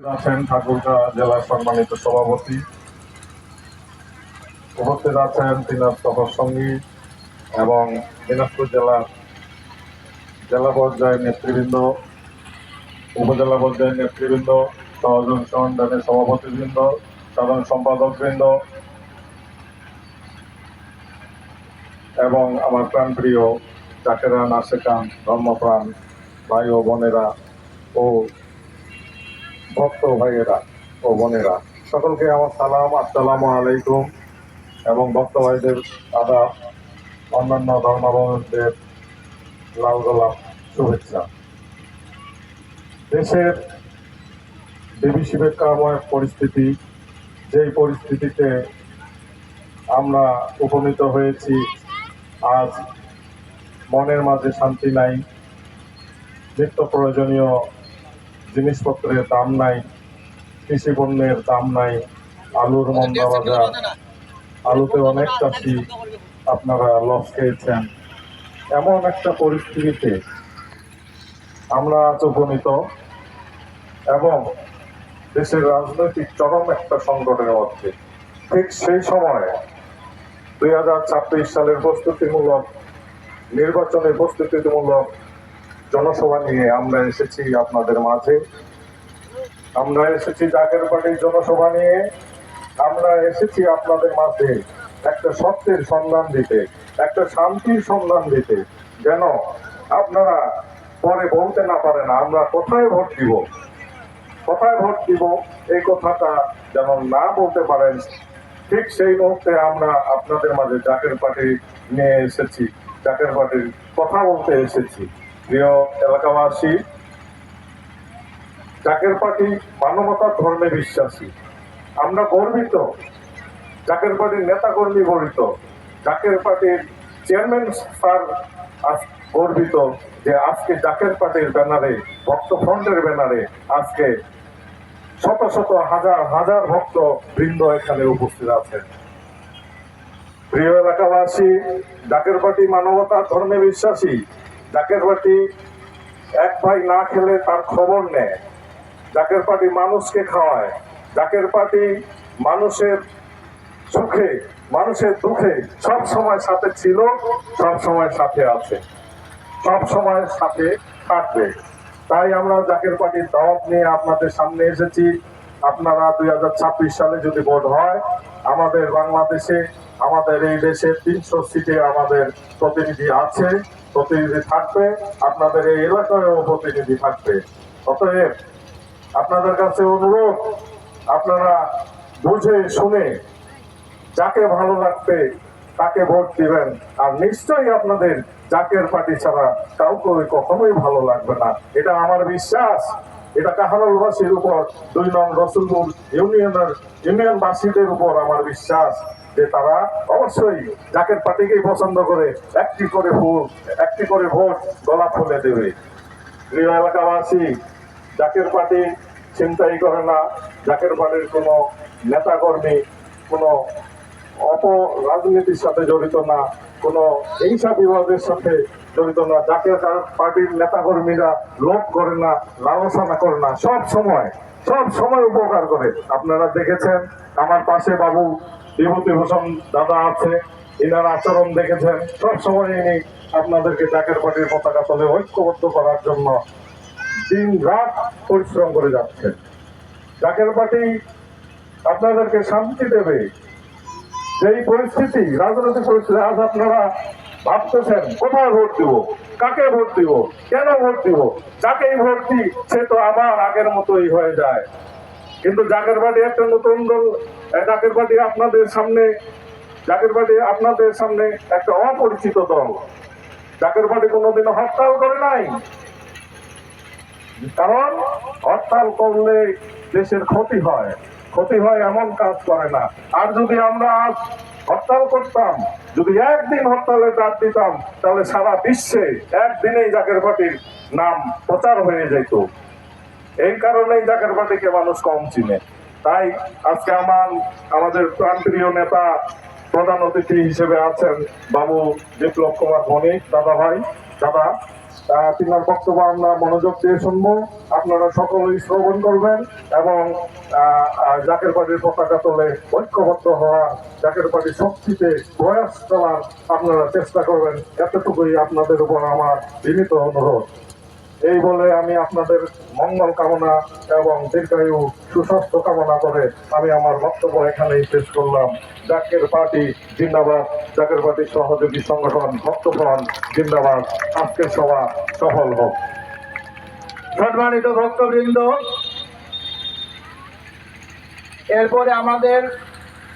আছেন ঠাকুরগাঁ জেলার সম্মানিত সভাপতি। উপস্থিত আছেন তিনার সঙ্গী এবং দিনাজপুর জেলার জেলা পর্যায়ের নেতৃবৃন্দ, উপজেলা পর্যায়ের নেতৃবৃন্দ সহযোগী সংগঠনের সভাপতিবৃন্দ, সাধারণ সম্পাদকবৃন্দ এবং আমার প্রাণপ্রিয় চাকেরা নাসেকান ধর্মপ্রাণ ভাই ও বোনেরা ও ভক্ত ভাইয়েরা ও বোনেরা, সকলকে আমার সালাম, আসসালামু আলাইকুম। এবং ভক্ত ভাইদের আদা, অন্যান্য ধর্মাবলম্বীদের লাল গোলাপ শুভেচ্ছা। দেশের বিভীষিকাময় পরিস্থিতি, যেই পরিস্থিতিতে আমরা উপনীত হয়েছি, আজ মনের মাঝে শান্তি নাই, নিত্য প্রয়োজনীয় জিনিসপত্রের দাম নাই কৃষি পণ্যের দাম নাই আলুর মন্দা বাজার আলুতে অনেক চাষি আপনারা লস খেয়েছেন। এমন একটা পরিস্থিতিতে আমরা আজ উপনীত এবং দেশের রাজনৈতিক চরম একটা সংকটের মধ্যে। ঠিক সেই সময় দুই হাজার ছাব্বিশ সালের প্রস্তুতিমূলক নির্বাচনের প্রস্তুতিমূলক জনসভা নিয়ে আমরা এসেছি আপনাদের মাঝে। আমরা এসেছি জাকের পার্টির জনসভা নিয়ে। আমরা এসেছি আপনাদের মাঝে একটা সত্যের সন্ধান দিতে, একটা শান্তির সন্ধান দিতে। যেন আপনারা পরে বলতে না পারেন, আমরা কোথায় ভোট দিব? কোথায় ভোট দিব? এই কথাটা যেন না বলতে পারেন। ঠিক সেই মুহূর্তে আমরা আপনাদের মাঝে জাকের পার্টি নিয়ে এসেছি জাকের পার্টির কথা বলতে এসেছি। প্রিয় এলাকাবাসী, জাকের পার্টি মানবতার ধর্মে বিশ্বাসী। আমরা গর্বিত। জাকের পার্টির নেতা কর্মী গর্বিত। জাকের পার্টির চেয়ারম্যান স্যার গর্বিত যে আজকে জাকের পার্টির ব্যানারে, ভক্ত ফ্রন্টের ব্যানারে আজকে শত শত হাজার হাজার ভক্ত বৃন্দ এখানে উপস্থিত আছেন। প্রিয় এলাকাবাসী, জাকের পার্টি মানবতার ধর্মে বিশ্বাসী। জাকের পার্টি এক ভাই না খেলে তার খবর নেয় জাকের পার্টি মানুষকে খাওয়ায়। জাকের পার্টি মানুষের সুখে, মানুষের দুঃখে সব সময় সাথে ছিল, সব সময় সাথে আছে। সব সময় সাথে থাকবে। তাই আমরা জাকের পার্টির দাওয়াত নিয়ে আপনাদের সামনে এসেছি। আপনারা দুই হাজার ছাব্বিশ সালে যদি ভোট হয়, আমাদের বাংলাদেশে, আমাদের এই দেশে তিনশো সিটে আমাদের প্রতিনিধি আছে, প্রতিনিধি থাকবে, আপনাদের এই এলাকায়ও প্রতিনিধি থাকবে। অতএব আপনাদের কাছে অনুরোধ, আপনারা বুঝে শুনে যাকে ভালো লাগবে তাকে ভোট দিবেন, আর নিশ্চয়ই আপনাদের জাকের পার্টি ছাড়া কাউকে কখনোই ভালো লাগবে না। এটা আমার বিশ্বাস। এটা কাহারলবাসীর উপর, দুই নং রসুলপুর ইউনিয়নের ইউনিয়নবাসীদের উপর আমার বিশ্বাস যে তারা অবশ্যই জাকের পার্টিকেই পছন্দ করে, একটি করে ভোট, একটি করে ভোট গলা ফুলে দেবে। প্রিয় এলাকাবাসী, জাকের পার্টি চিন্তাই করে না। জাকের পার্টির কোনো নেতাকর্মী, কোনো অপ রাজনীতির সাথে জড়িত না। কোনো হিংসা বিভাগের সাথে জড়িত না জাতীয় পার্টির নেতাকর্মীরা লোভ করে না, লালসনা করে না, সব সময় সব সময় উপকার করে। আপনারা দেখেছেন, আমার পাশে বাবু বিভূতিভূষণ দাদা আছে, ইনার আচরণ দেখেছেন, সব সময় ইনি আপনাদেরকে জাকের পার্টির পতাকা তলে ঐক্যবদ্ধ করার জন্য দিন রাত পরিশ্রম করে যাচ্ছেন। জাকের পার্টি আপনাদেরকে শান্তি দেবে। যেই পরিস্থিতি, রাজনৈতিক পরিস্থিতি, আজ আপনারা ভাবতেছেন, কোথায় ভোট দিব? কাকে ভোট দিব? কেন ভোট দিব? যাকেই ভোট দিই সে তো আবার আগের মতোই হয়ে যায়। কিন্তু জাকের বাড়ি একটা নতুন দল জাগের বাড়ি আপনাদের সামনে, জাকের বাড়ি আপনাদের সামনে একটা অপরিচিত দল। জাকের বাড়ি কোনোদিনও হরতাল করে নাই। কারণ হরতাল করলে দেশের ক্ষতি হয়। ক্ষতি হয় এমন কাজ করে না। আর যদি আমরা আজ হরতাল করতাম, যদি একদিন হরতালে ডাক দিতাম, তাহলে সারা বিশ্বে একদিনেই জাকের পাটির নাম প্রচার হয়ে যেত। এই কারণেই জাকের পাটিকে মানুষ কম চিনে। তাই আজকে আমার, আমাদের প্রান্তীয় নেতা প্রধান অতিথি হিসেবে আছেন বাবু বিপ্লব কুমার বণিক দাদা ভাই, দাদা। তিনার বক্তব্য আমরা মনোযোগ দিয়ে শুনব। আপনারা সকলেই শ্রবণ করবেন এবং জাকের পার্টির পতাকা তোলে ঐক্যবদ্ধ হওয়া জাকের পার্টির শক্তিতে প্রয়াস করার আপনারা চেষ্টা করবেন। এতটুকুই আপনাদের উপর আমার বিনীত অনুরোধ। এই বলে আমি আপনাদের মঙ্গল কামনা এবং দীর্ঘায়ু সুস্বাস্থ্য কামনা করে আমি আমার বক্তব্য এখানেই শেষ করলাম। জাকের পার্টি জিন্দাবাদ। জাকের পার্টির সহযোগী সংগঠন ভক্তফ্রন্ট জিন্দাবাদ। আজকের সভা সফল হোক। সম্মানিত ভক্তবৃন্দ, এরপরে আমাদের